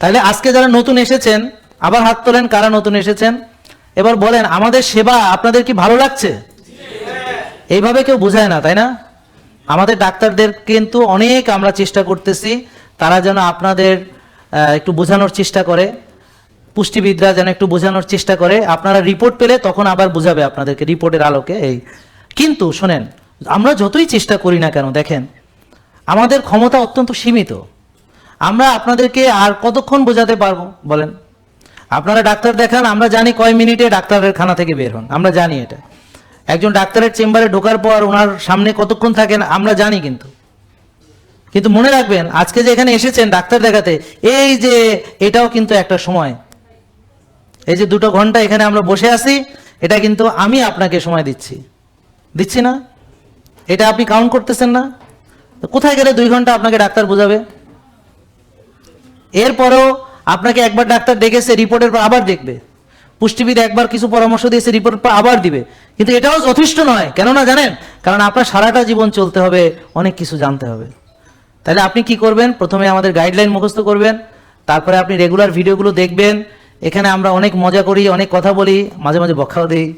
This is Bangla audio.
তাহলে আজকে যারা নতুন এসেছেন, আবার হাত তোলেন কারা নতুন এসেছেন? এবার বলেন, আমাদের সেবা আপনাদের কি ভালো লাগছে? এইভাবে কেউ বোঝায় না, তাই না? আমাদের ডাক্তারদের কিন্তু অনেক আমরা চেষ্টা করতেছি, তারা যেন আপনাদের একটু বোঝানোর চেষ্টা করে, পুষ্টিবিদরা যেন একটু বোঝানোর চেষ্টা করে। আপনারা রিপোর্ট পেলে তখন আবার বোঝাবে আপনাদেরকে রিপোর্টের আলোকে এই। কিন্তু শোনেন, আমরা যতই চেষ্টা করি না কেন, দেখেন, আমাদের ক্ষমতা অত্যন্ত সীমিত। আমরা আপনাদেরকে আর কতক্ষণ বোঝাতে পারব? বলেন। আপনারা ডাক্তার দেখান, আমরা জানি কয় মিনিটে ডাক্তারের খানা থেকে বের হন। আমরা জানি এটা। একজন ডাক্তারের চেম্বারে ঢোকার পর ওনার সামনে কতক্ষণ থাকেন, আমরা জানি কিন্তু। কিন্তু মনে রাখবেন, আজকে যে এখানে এসেছেন ডাক্তার দেখাতে, এই যে এটাও কিন্তু একটা সময়। এই যে দুটো ঘণ্টা এখানে আমরা বসে আছি, এটা কিন্তু আমি আপনাকে সময় দিচ্ছি। দিচ্ছি না? এটা আপনি কাউন্ট করতেছেন না? কোথায় গেলে দুই ঘণ্টা আপনাকে ডাক্তার বোঝাবে? এরপরেও আপনাকে একবার ডাক্তার ডেকেছে, রিপোর্টের পর আবার দেখবে। পুষ্টিবিদ একবার কিছু পরামর্শ দিয়েছে রিপোর্ট পর আবার দিবে। কিন্তু এটাও যথেষ্ট নয়, কেননা জানেন? কারণ আপনার সারাটা জীবন চলতে হবে, অনেক কিছু জানতে হবে। তাহলে আপনি কি করবেন? প্রথমে আমাদের গাইডলাইন মুখস্থ করবেন, তারপরে আপনি রেগুলার ভিডিওগুলো দেখবেন। এখানে আমরা অনেক মজা করি, অনেক কথা বলি, মাঝে মাঝে বকাও দিই।